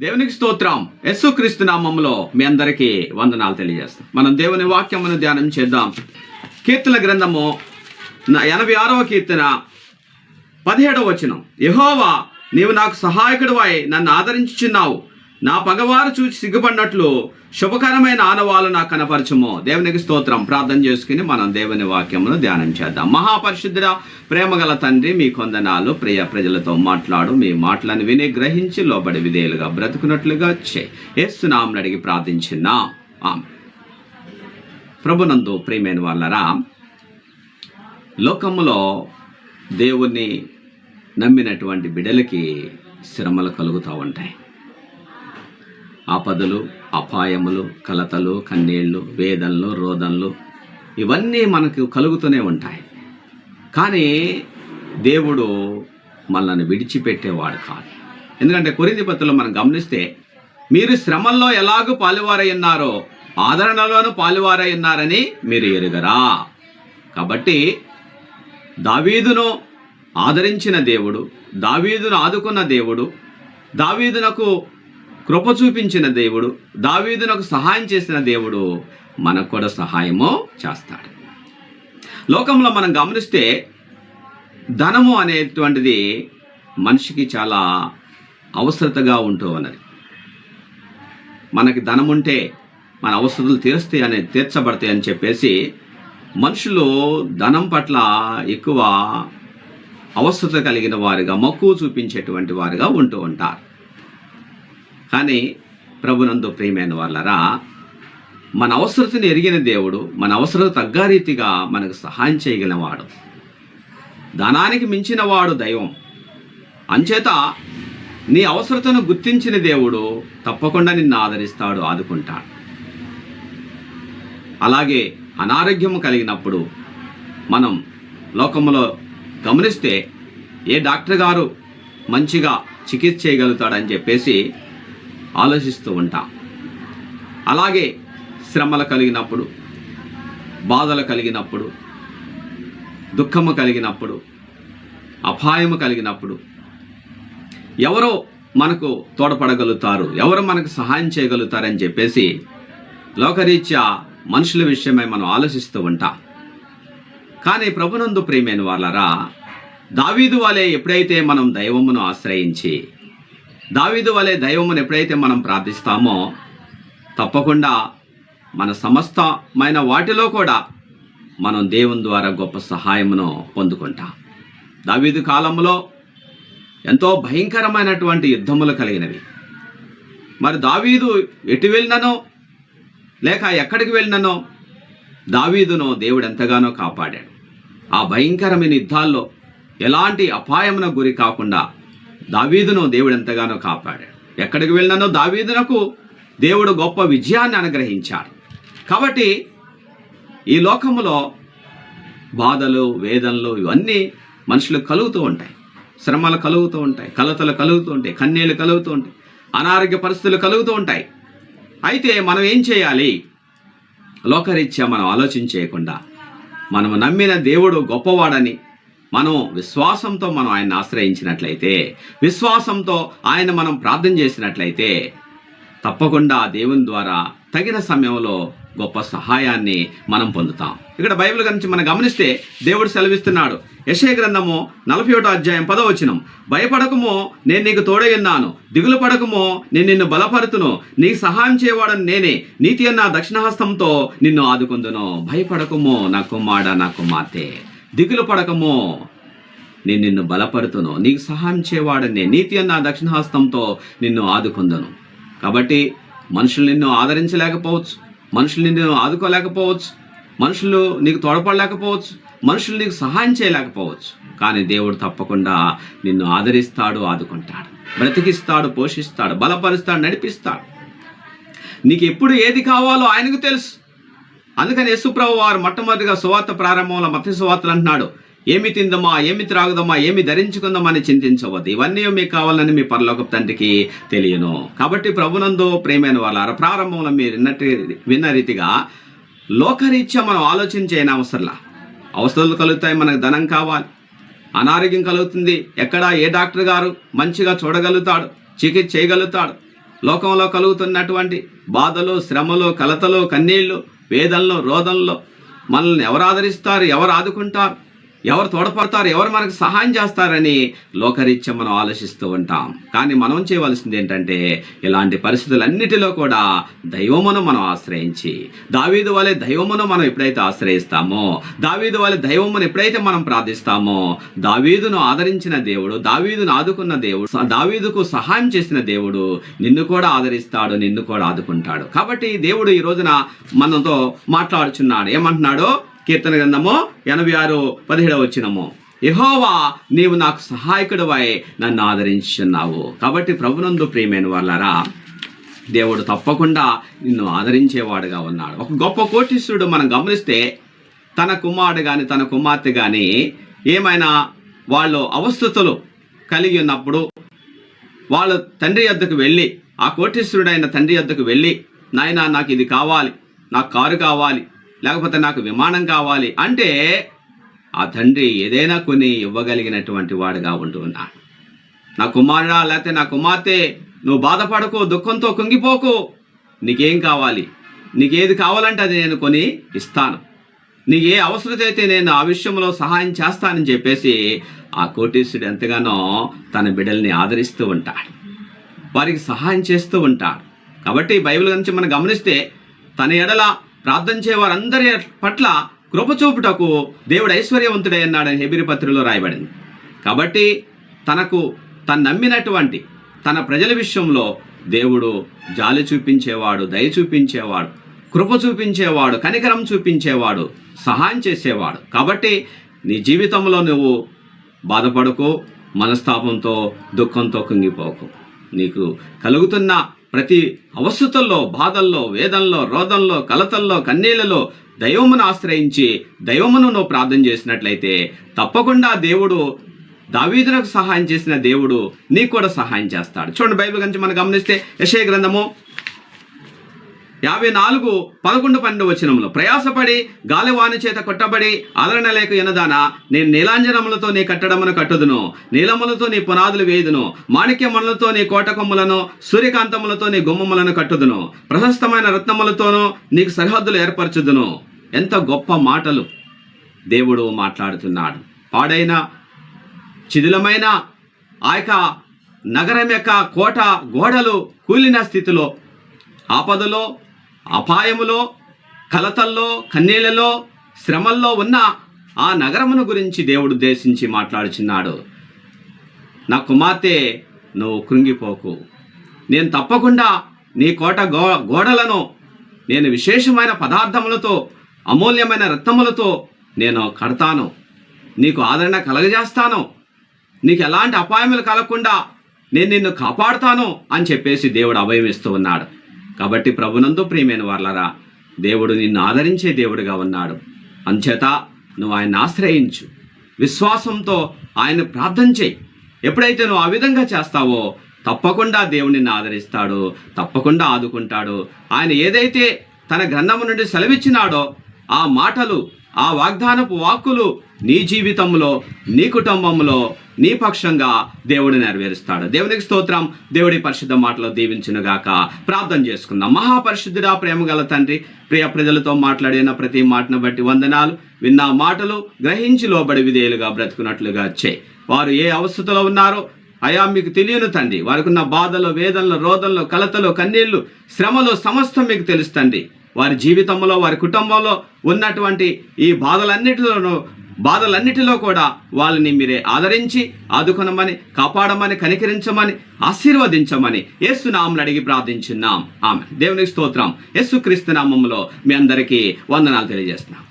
దేవునికి స్తోత్రం. యేసుక్రీస్తు నామంలో మీ అందరికీ వందనాలు తెలియజేస్తాం. మనం దేవుని వాక్యమును ధ్యానం చేద్దాం. కీర్తన గ్రంథము ఎనభై ఆరవ కీర్తన పదిహేడవ వచనం. యహోవా నీవు నాకు సహాయకుడివై నన్ను ఆదరించుచున్నావు. నా పగవారు చూసి సిగ్గుపడినట్లు శుభకరమైన ఆనవాలు నాకు కనపరచము. దేవునికి స్తోత్రం. ప్రార్థన చేసుకుని మనం దేవుని వాక్యమును ధ్యానం చేద్దాం. మహాపరిశుద్ధుడ ప్రేమగల తండ్రి మీ కొందనాలు ప్రియ ప్రజలతో మాట్లాడు. మీ మాటలను విని గ్రహించి లోబడి విధేయులుగా బ్రతుకున్నట్లుగా చే ఏస్తున్నామని అడిగి ప్రార్థించినా. ఆమె ప్రభునందు ప్రియమైన వాళ్ళరా లోకములో దేవుణ్ణి నమ్మినటువంటి బిడ్డలకి శ్రమలు కలుగుతూ ఉంటాయి. ఆపదలు అపాయములు కలతలు కన్నీళ్ళు వేదనలు రోదనలు ఇవన్నీ మనకు కలుగుతూనే ఉంటాయి. కానీ దేవుడు మనల్ని విడిచిపెట్టేవాడు కాదు. ఎందుకంటే కొరింది పత్రులు మనం గమనిస్తే మీరు శ్రమల్లో ఎలాగూ పాలువారై ఉన్నారో ఆదరణలోనూ పాలువారై ఉన్నారని మీరు ఎరుగరా. కాబట్టి దావీదును ఆదరించిన దేవుడు దావీదును ఆదుకున్న దేవుడు దావీదునకు కృప చూపించిన దేవుడు దావీదునకు సహాయం చేసిన దేవుడు మనకు కూడా సహాయము చేస్తాడు. లోకంలో మనం గమనిస్తే ధనము అనేటువంటిది మనిషికి చాలా అవసరతగా ఉంటూ ఉన్నది. మనకి ధనం ఉంటే మన అవసరాలు తీరుస్తాయి అనే తీర్చబడతాయి అని చెప్పేసి మనుషులు ధనం పట్ల ఎక్కువ అవసరత కలిగిన వారుగా మక్కువ చూపించేటువంటి వారుగా ఉంటూ ఉంటారు. కానీ ప్రభునందు ప్రియమైన వాళ్ళరా మన అవసరతను ఎరిగిన దేవుడు మన అవసరం తగ్గ రీతిగా మనకు సహాయం చేయగలవాడు ధనానికి మించిన వాడు దైవం. అంచేత నీ అవసరతను గుర్తించిన దేవుడు తప్పకుండా నిన్ను ఆదరిస్తాడు ఆదుకుంటాడు. అలాగే అనారోగ్యము కలిగినప్పుడు మనం లోకంలో గమనిస్తే ఏ డాక్టర్ గారు మంచిగా చికిత్స చేయగలుగుతాడని చెప్పేసి ఆలోచిస్తూ ఉంటాం. అలాగే శ్రమలు కలిగినప్పుడు బాధలు కలిగినప్పుడు దుఃఖము కలిగినప్పుడు అపాయము కలిగినప్పుడు ఎవరో మనకు తోడ్పడగలుగుతారు ఎవరు మనకు సహాయం చేయగలుగుతారని చెప్పేసి లోకరీత్యా మనుషుల విషయమై మనం ఆలోచిస్తూ ఉంటాం. కానీ ప్రభునందు ప్రియమైన వాళ్ళరా దావీదు వలె ఎప్పుడైతే మనం దైవమును ఆశ్రయించి దావీదు వలె దైవమును ఎప్పుడైతే మనం ప్రార్థిస్తామో తప్పకుండా మన సమస్తమైన వాటిలో కూడా మనం దేవుని ద్వారా గొప్ప సహాయమును పొందుకుంటాం. దావీదు కాలంలో ఎంతో భయంకరమైనటువంటి యుద్ధములు కలిగినవి. మరి దావీదు ఎటు వెళ్ళిననో లేక ఎక్కడికి వెళ్ళిననో దావీదును దేవుడు ఎంతగానో కాపాడాడు. ఆ భయంకరమైన యుద్ధాల్లో ఎలాంటి అపాయమున గురి కాకుండా దావీదును దేవుడు ఎంతగానో కాపాడాడు. ఎక్కడికి వెళ్ళినానో దావీదునకు దేవుడు గొప్ప విజయాన్ని అనుగ్రహించాడు. కాబట్టి ఈ లోకములో బాధలు వేదనలు ఇవన్నీ మనుషులకు కలుగుతూ ఉంటాయి. శ్రమలు కలుగుతూ ఉంటాయి కలతలు కలుగుతూ ఉంటాయి కన్నీళ్ళు కలుగుతూ ఉంటాయి అనారోగ్య పరిస్థితులు కలుగుతూ ఉంటాయి. అయితే మనం ఏం చేయాలి? లోకరీత్యా మనం ఆలోచించేయకుండా మనం నమ్మిన దేవుడు గొప్పవాడని మనం విశ్వాసంతో మనం ఆయన ఆశ్రయించినట్లయితే విశ్వాసంతో ఆయన మనం ప్రార్థన చేసినట్లయితే తప్పకుండా దేవుని ద్వారా తగిన సమయంలో గొప్ప సహాయాన్ని మనం పొందుతాం. ఇక్కడ బైబిల్ గురించి మనం గమనిస్తే దేవుడు సెలవిస్తున్నాడు. యశయ గ్రంథము నలభై ఒకటో అధ్యాయం పదవచనం భయపడకము నేను నీకు తోడై ఉన్నాను. దిగులు పడకము నేను నిన్ను బలపరుతును. నీకు సహాయం చేయవాడని నేనే. నీతి అన్న దక్షిణహస్తంతో నిన్ను ఆదుకుందును. భయపడకము నా కుమారుడ నా కుమార్తె. దిగులు పడకము. నేను నిన్ను బలపరుతును. నీకు సహాయం చేయవాడని నీతి అన్న దక్షిణహస్తంతో నిన్ను ఆదుకుందును. కాబట్టి మనుషులు నిన్ను ఆదరించలేకపోవచ్చు. మనుషులు నిన్ను ఆదుకోలేకపోవచ్చు. మనుషులు నీకు తోడ్పడలేకపోవచ్చు. మనుషులు నీకు సహాయం చేయలేకపోవచ్చు. కానీ దేవుడు తప్పకుండా నిన్ను ఆదరిస్తాడు ఆదుకుంటాడు. బ్రతికిస్తాడు పోషిస్తాడు బలపరుస్తాడు నడిపిస్తాడు. నీకు ఎప్పుడు ఏది కావాలో ఆయనకు తెలుసు. అందుకని యేసుప్రభు వారు మొట్టమొదటిగా సువార్త ప్రారంభంలో మత సువార్తలు అంటున్నాడు. ఏమి తిందమా? ఏమి త్రాగుదమా? ఏమి ధరించుకుందామా అని చింతించవద్దు. ఇవన్నీ మీకు కావాలని మీ పరలోక తండ్రికి తెలియను. కాబట్టి ప్రభునందు ప్రేమైన వాళ్ళ ప్రారంభంలో మీరు విన్నట్టు విన్న రీతిగా లోకరీత్యా మనం ఆలోచన చేయని అవసరంలా. అవసరాలు కలుగుతాయి మనకు ధనం కావాలి అనారోగ్యం కలుగుతుంది. ఎక్కడ ఏ డాక్టర్ గారు మంచిగా చూడగలుగుతాడు చికిత్స చేయగలుగుతాడు. లోకంలో కలుగుతున్నటువంటి బాధలు శ్రమలు కలతలు కన్నీళ్ళు వేదంలో రోదంలో మనల్ని ఎవరు ఆదరిస్తారు ఎవరు ఆదుకుంటారు? ఎవరు తోడపడతారు ఎవరు మనకు సహాయం చేస్తారని లోకరీత్యం మనం ఆలోచిస్తూ ఉంటాం. కానీ మనం చేయవలసింది ఏంటంటే ఇలాంటి పరిస్థితులన్నిటిలో కూడా దైవమును మనం ఆశ్రయించి దావీదు వలె దైవమును మనం ఎప్పుడైతే ఆశ్రయిస్తామో దావీదు వలె దైవమును ఎప్పుడైతే మనం ప్రార్థిస్తామో దావీదును ఆదరించిన దేవుడు దావీదును ఆదుకున్న దేవుడు దావీదుకు సహాయం చేసిన దేవుడు నిన్ను కూడా ఆదరిస్తాడు నిన్ను కూడా ఆదుకుంటాడు. కాబట్టి దేవుడు ఈ రోజున మనతో మాట్లాడుచున్నాడు. ఏమంటున్నాడు? కీర్తన గ్రంథము ఎనభై ఆరు పదిహేడవ వచ్చినము యహోవా నీవు నాకు సహాయకుడివై నన్ను ఆదరించున్నావు కాబట్టి ప్రభునందు ప్రియమైన వాళ్ళారా దేవుడు తప్పకుండా నిన్ను ఆదరించేవాడుగా ఉన్నాడు. ఒక గొప్ప కోటీశ్వరుడు మనం గమనిస్తే తన కుమారుడు కానీ తన కుమార్తె కానీ ఏమైనా వాళ్ళు అవస్థతులు కలిగి ఉన్నప్పుడు వాళ్ళ తండ్రి వద్దకు వెళ్ళి ఆ కోటీశ్వరుడైన తండ్రి వద్దకు వెళ్ళి నాయనా నాకు ఇది కావాలి నాకు కారు కావాలి లేకపోతే నాకు విమానం కావాలి అంటే ఆ తండ్రి ఏదైనా కొని ఇవ్వగలిగినటువంటి వాడుగా ఉంటూ ఉన్నాడు నా కుమారుడా లేకపోతే నా కుమార్తె నువ్వు బాధపడకు దుఃఖంతో కుంగిపోకు. నీకేం కావాలి? నీకేది కావాలంటే అది నేను కొని ఇస్తాను. నీకు ఏ అవసరత అయితే నేను ఆ విషయంలో సహాయం చేస్తానని చెప్పేసి ఆ కోటీశ్వరుడు ఎంతగానో తన బిడ్డల్ని ఆదరిస్తూ ఉంటాడు. వారికి సహాయం చేస్తూ ఉంటాడు. కాబట్టి బైబిల్ గురించి మనం గమనిస్తే తన ఎడల ప్రార్థన చేయవారందరి పట్ల కృప చూపుటకు దేవుడు ఐశ్వర్యవంతుడే అన్నాడని హెబిరి పత్రికలో రాయబడింది. కాబట్టి తనకు తను నమ్మినటువంటి తన ప్రజల విషయంలో దేవుడు జాలి చూపించేవాడు దయ చూపించేవాడు కృప చూపించేవాడు కనికరం చూపించేవాడు సహాయం చేసేవాడు. కాబట్టి నీ జీవితంలో నువ్వు బాధపడకు మనస్తాపంతో దుఃఖంతో కుంగిపోకు. నీకు కలుగుతున్న ప్రతి అవస్థతుల్లో బాధల్లో వేదనలో రోదంలో కలతల్లో కన్నీళ్ళలో దైవమును ఆశ్రయించి దైవమును నువ్వు ప్రార్థన చేసినట్లయితే తప్పకుండా దేవుడు దావీదునకు సహాయం చేసిన దేవుడు నీకు కూడా సహాయం చేస్తాడు. చూడండి బైబిల్ గురించి మనం గమనిస్తే యశయ గ్రంథము యాభై నాలుగు పదకొండు పన్నెండు వచనములు. ప్రయాసపడి గాలివాని చేత కొట్టబడి ఆదరణ లేక ఎనదానా నేను నీలాంజనములతో నీ కట్టడమును కట్టుదును. నీలములతో నీ పునాదులు వేయుదును. మాణిక్యములతో నీ కోటకొమ్ములను సూర్యకాంతములతో నీ గుమ్మములను కట్టుదును. ప్రశస్తమైన రత్నములతోనూ నీకు సరిహద్దులు ఏర్పరచుదును. ఎంత గొప్ప మాటలు దేవుడు మాట్లాడుతున్నాడు. పాడైన చిదిలమైన ఆ యొక్క నగరం యొక్క కోట గోడలు కూలిన స్థితిలో ఆపదలో అపాయములో కలతల్లో కన్నీళ్ళలో శ్రమల్లో ఉన్న ఆ నగరమును గురించి దేవుడు ఉద్దేశించి మాట్లాడుచున్నాడు. నా కుమార్తె నువ్వు కృంగిపోకు. నేను తప్పకుండా నీ కోట గో గోడలను నేను విశేషమైన పదార్థములతో అమూల్యమైన రత్నములతో నేను కడతాను. నీకు ఆదరణ కలగజేస్తాను. నీకు ఎలాంటి అపాయములు కలగకుండా నేను నిన్ను కాపాడుతాను అని చెప్పేసి దేవుడు అభయం ఇస్తూ ఉన్నాడు. కాబట్టి ప్రభునందు ప్రియమైన వాళ్ళరా దేవుడు నిన్ను ఆదరించే దేవుడిగా ఉన్నాడు. అంచేత నువ్వు ఆయన ఆశ్రయించు. విశ్వాసంతో ఆయన ప్రార్థన చేయి. ఎప్పుడైతే నువ్వు ఆ విధంగా చేస్తావో తప్పకుండా దేవుడు నిన్ను ఆదరిస్తాడు తప్పకుండా ఆదుకుంటాడు. ఆయన ఏదైతే తన గ్రంథము నుండి సెలవిచ్చినాడో ఆ మాటలు ఆ వాగ్దానపు వాక్కులు నీ జీవితంలో నీ కుటుంబంలో నీ పక్షంగా దేవుడు నెరవేరుస్తాడు. దేవునికి స్తోత్రం. దేవుడి పరిశుద్ధ మాటలో దీవించునుగాక ప్రార్థన చేసుకుందాం. మహాపరిశుద్ధుడా ప్రేమ గల తండ్రి ప్రియ ప్రజలతో మాట్లాడిన ప్రతి మాటను బట్టి వందనాలు. విన్న మాటలు గ్రహించి లోబడి విధేయులుగా బ్రతుకున్నట్లుగా వచ్చాయి వారు ఏ అవస్థలో ఉన్నారో అయా మీకు తెలియను తండ్రి. వారికి ఉన్న బాధలు వేదనలు రోదనలు కలతలు కన్నీళ్ళు శ్రమలు సమస్తం మీకు తెలుస్తండి వారి జీవితంలో వారి కుటుంబంలో ఉన్నటువంటి ఈ బాధలన్నిటిలోనూ బాధలన్నిటిలో కూడా వాళ్ళని మీరే ఆదరించి ఆదుకొనమని కాపాడమని కనికరించమని ఆశీర్వదించమని యేసునామని అడిగి ప్రార్థించున్నాం. ఆమె దేవునికి స్తోత్రం. యేసుక్రీస్తు నామంలో మీ అందరికీ వందనాలు తెలియజేస్తున్నాం.